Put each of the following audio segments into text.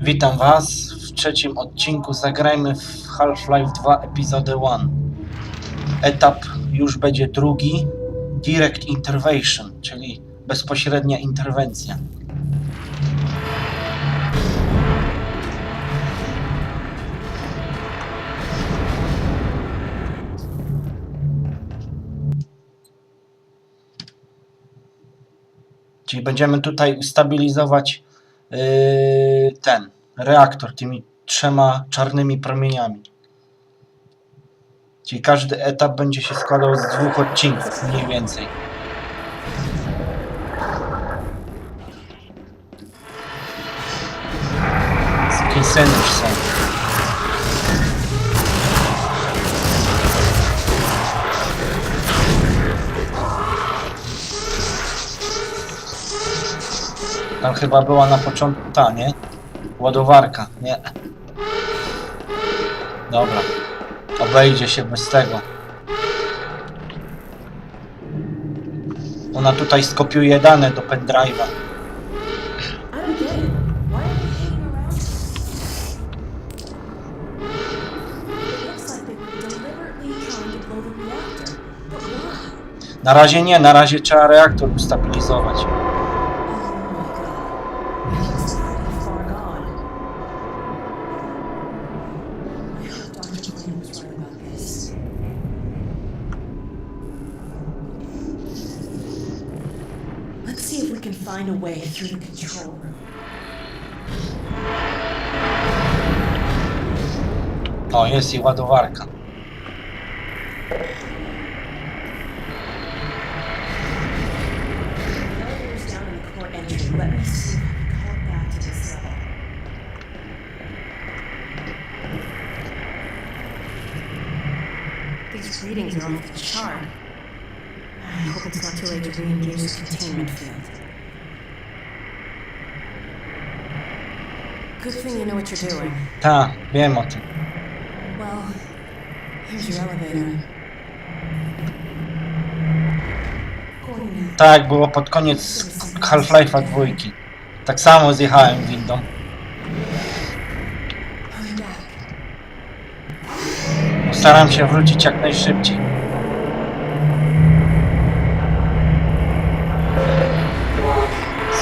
Witam Was w trzecim odcinku. Zagrajmy w Half-Life 2 epizody 1. Etap już będzie drugi. Direct Intervention, czyli bezpośrednia interwencja. Czyli będziemy tutaj ustabilizować yy, ten reaktor tymi trzema czarnymi promieniami. Czyli każdy etap będzie się składał z dwóch odcinków, mniej więcej. Sukinsyny już są. Tam chyba była na początku ta, nie? Ładowarka, nie. Dobra. Obejdzie się bez tego. Ona tutaj skopiuje dane do pendrive'a. Na razie nie, na razie trzeba reaktor ustabilizować. Find a way through the control room. Oh, o, jest i ładowarka. Elevator's down in the core entry. Let me see if I can call it back to this level. These readings are off the chart. I hope it's not too late to re-engage the containment field. Good thing you know what you're doing. Ta, wiem o tym. Well, here's your elevator. Tak było pod koniec Half-Life'a dwójki. Tak samo zjechałem windą. Hurry back. Staram się wrócić jak najszybciej.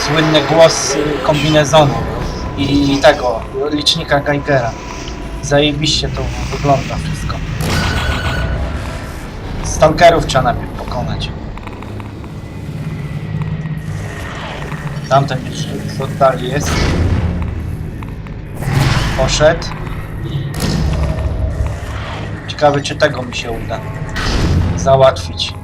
Słynny głos y, kombinezonu i tego licznika Geigera. Zajebiście to wygląda wszystko. Stalkerów trzeba najpierw pokonać. Tamten już z oddali jest. Poszedł. Ciekawe, czy tego mi się uda załatwić.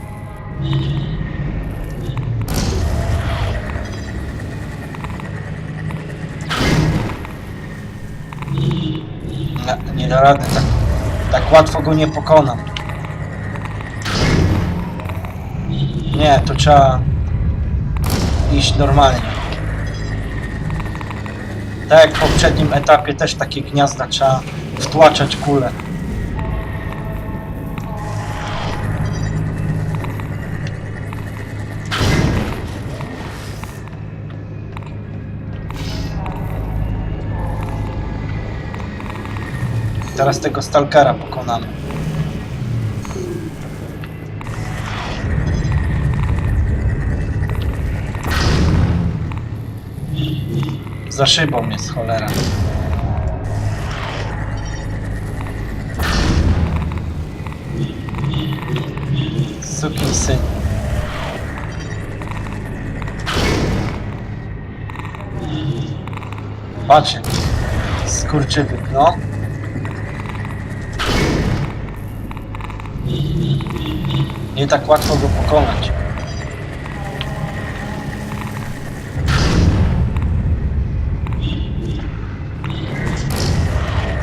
Nie, da rady, tak, tak łatwo go nie pokonam. Nie, to trzeba iść normalnie. Tak jak w poprzednim etapie też takie gniazda trzeba wtłaczać kulę. Teraz tego stalkera pokonamy. Za szybą jest cholera. Sukin syn. Patrzcie. Skurczybyk, no. Nie tak łatwo go pokonać.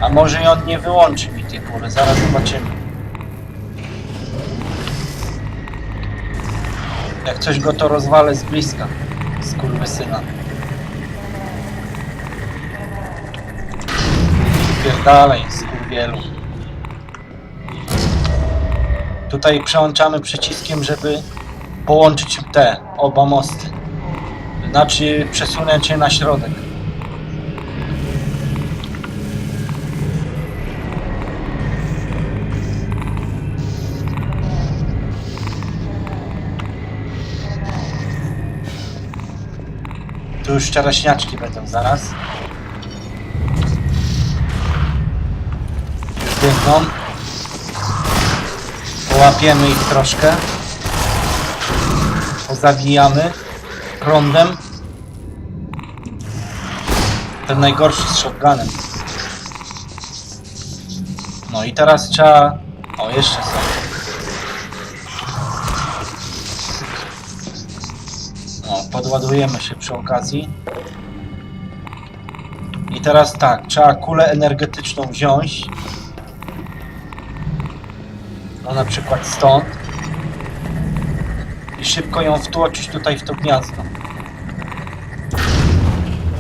A może i on nie wyłączy mi tej kury, zaraz zobaczymy. Jak coś go to rozwalę z bliska. Skurwysyna. Pierdalej, skurwielu. Tutaj przełączamy przyciskiem, żeby połączyć te oba mosty. Znaczy przesunąć je na środek. Tu już czaraśniaczki będą zaraz. Już biegną. Połapiemy ich troszkę. Pozabijamy prądem. Ten najgorszy z shotgunem. No i teraz trzeba... O, jeszcze są. O, podładujemy się przy okazji. I teraz tak, trzeba kulę energetyczną wziąć. No na przykład stąd. I szybko ją wtłoczyć tutaj w to gniazdo.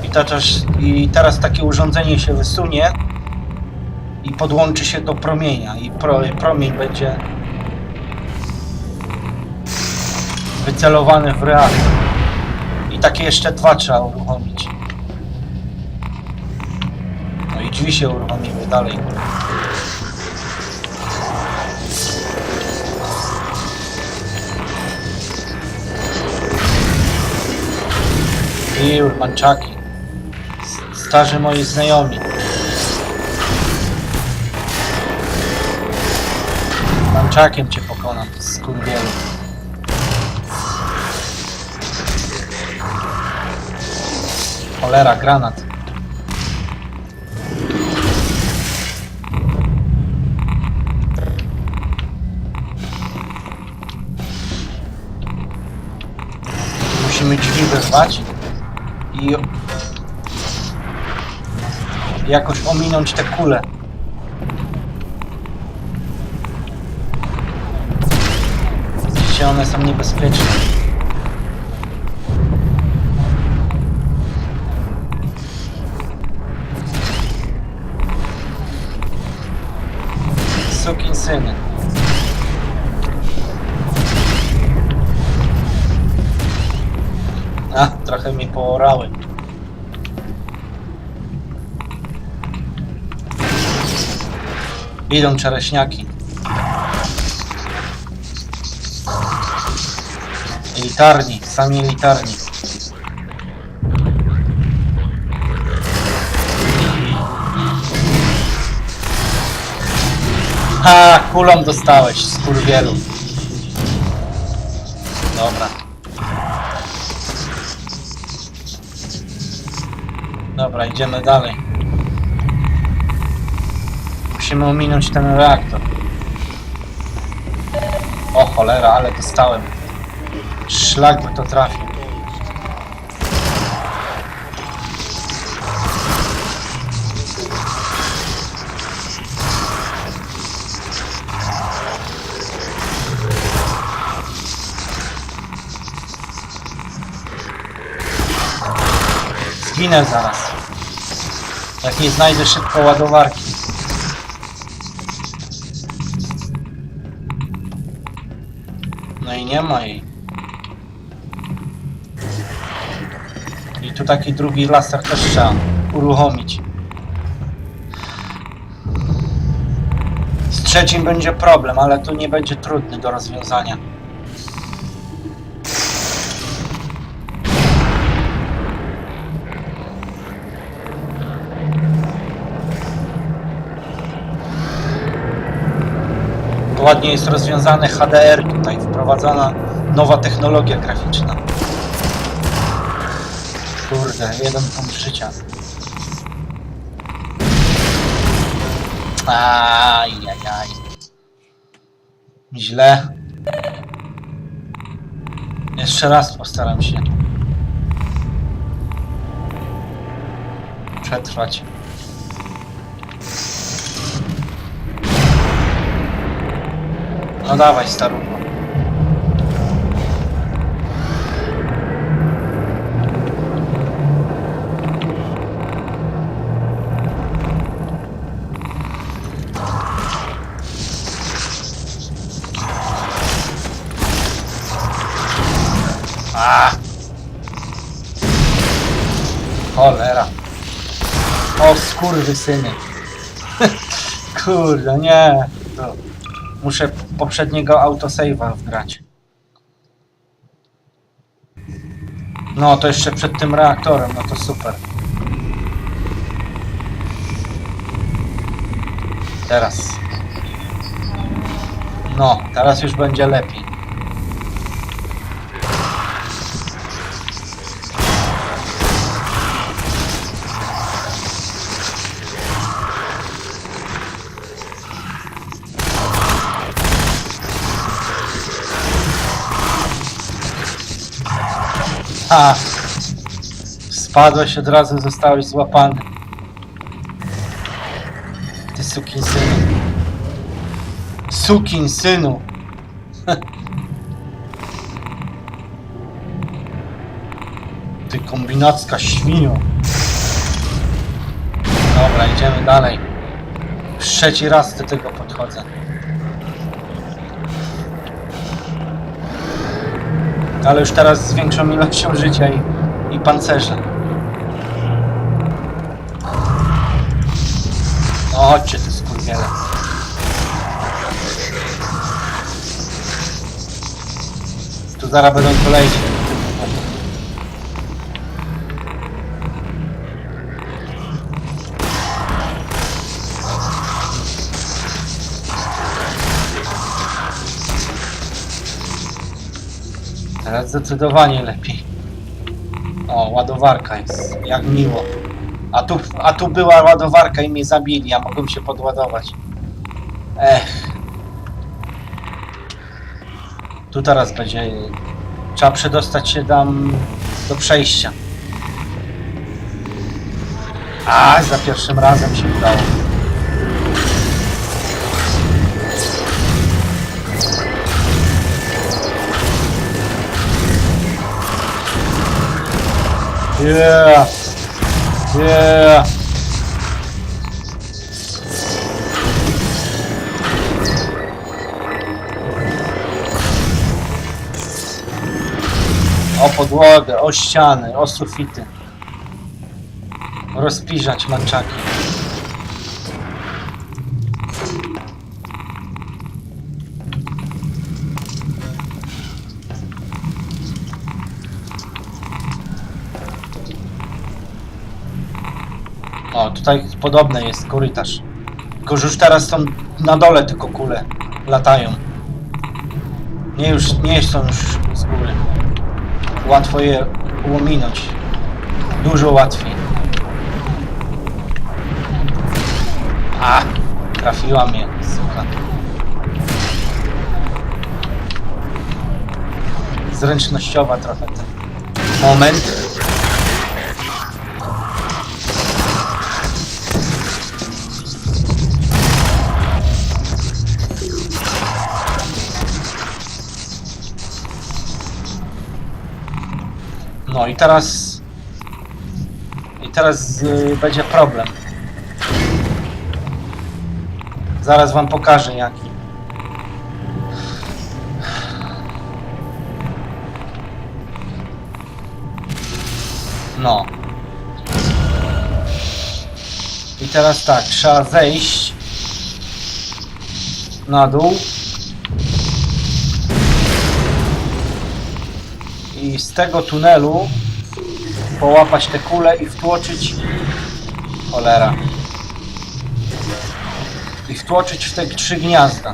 I, to też, I teraz takie urządzenie się wysunie i podłączy się do promienia. I pro, promień będzie wycelowany w reaktor. I takie jeszcze dwa trzeba uruchomić. No i drzwi się uruchomiły dalej. I urbanczaki. Starzy moi znajomi. Manczakiem cię pokonam, skurwielu. Cholera, granat. Musimy drzwi wyrwać i jakoś ominąć te kule. Widzicie, one są niebezpieczne. Sukin syny. Trochę mi poorały. Idą czereśniaki. Elitarni, sami elitarni. Ha, kulą dostałeś, skurwielu. Dobra. Idziemy dalej. Musimy ominąć ten reaktor. O cholera, ale dostałem. Szlak by to trafił. Zginę zaraz. Jak nie znajdę szybko ładowarki. No i nie ma jej. I tu taki drugi laser też trzeba uruchomić. Z trzecim będzie problem, ale tu nie będzie trudny do rozwiązania. Ładnie jest rozwiązany HDR tutaj, wprowadzona nowa technologia graficzna. Kurde, jeden punkt życia. Ajajaj. Źle. Jeszcze raz postaram się. Przetrwać. No dawaj, starucho. A! Cholera. O skurwy syny. Kurde, nie. To muszę poprzedniego autosave'a wgrać. No, to jeszcze przed tym reaktorem, no to super. Teraz. No, teraz już będzie lepiej. A, spadłeś od razu, zostałeś złapany. Ty sukin synu. Sukin synu. Ty kombinacka świnio. Dobra, idziemy dalej. Trzeci raz do tego podchodzę. Ale już teraz z większą ilością życia i, i pancerza. No chodźcie tu skurwiele. Tu zaraz będą kolejni. Teraz zdecydowanie lepiej. O, ładowarka jest. Jak miło. A tu, a tu była ładowarka i mnie zabili, a mogłem się podładować. Ech. Tu teraz będzie... Trzeba przedostać się tam do przejścia. A, za pierwszym razem się udało. Yeah. Yeah. O podłogę, o ściany, o sufity. Rozpiżać manczaki. O, tutaj podobne jest korytarz. Tylko, że już teraz są na dole tylko kule latają. Nie już, nie są już z góry. Łatwo je ułominąć. Dużo łatwiej. A, trafiła mnie, suka. Zręcznościowa trochę ten moment. I teraz. I teraz y, będzie problem. Zaraz wam pokażę jaki. No. I teraz tak, trzeba zejść na dół. I z tego tunelu połapać te kule i wtłoczyć cholera i wtłoczyć w te trzy gniazda.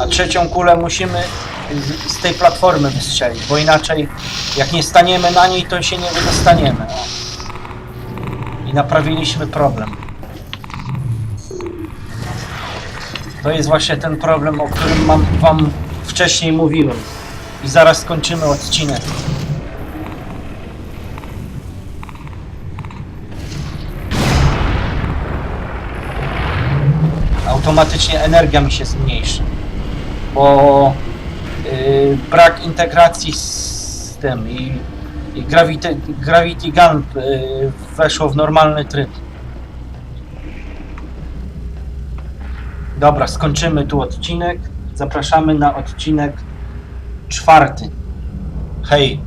A trzecią kulę musimy z, z tej platformy wystrzelić bo inaczej jak nie staniemy na niej to się nie wydostaniemy. I naprawiliśmy problem To jest właśnie ten problem, o którym mam, wam wcześniej mówiłem. I zaraz skończymy odcinek. Automatycznie energia mi się zmniejszy. Bo yy, brak integracji z tym i, i Gravity, Gravity Gun yy, weszło w normalny tryb. Dobra, skończymy tu odcinek. Zapraszamy na odcinek czwarty. Hej!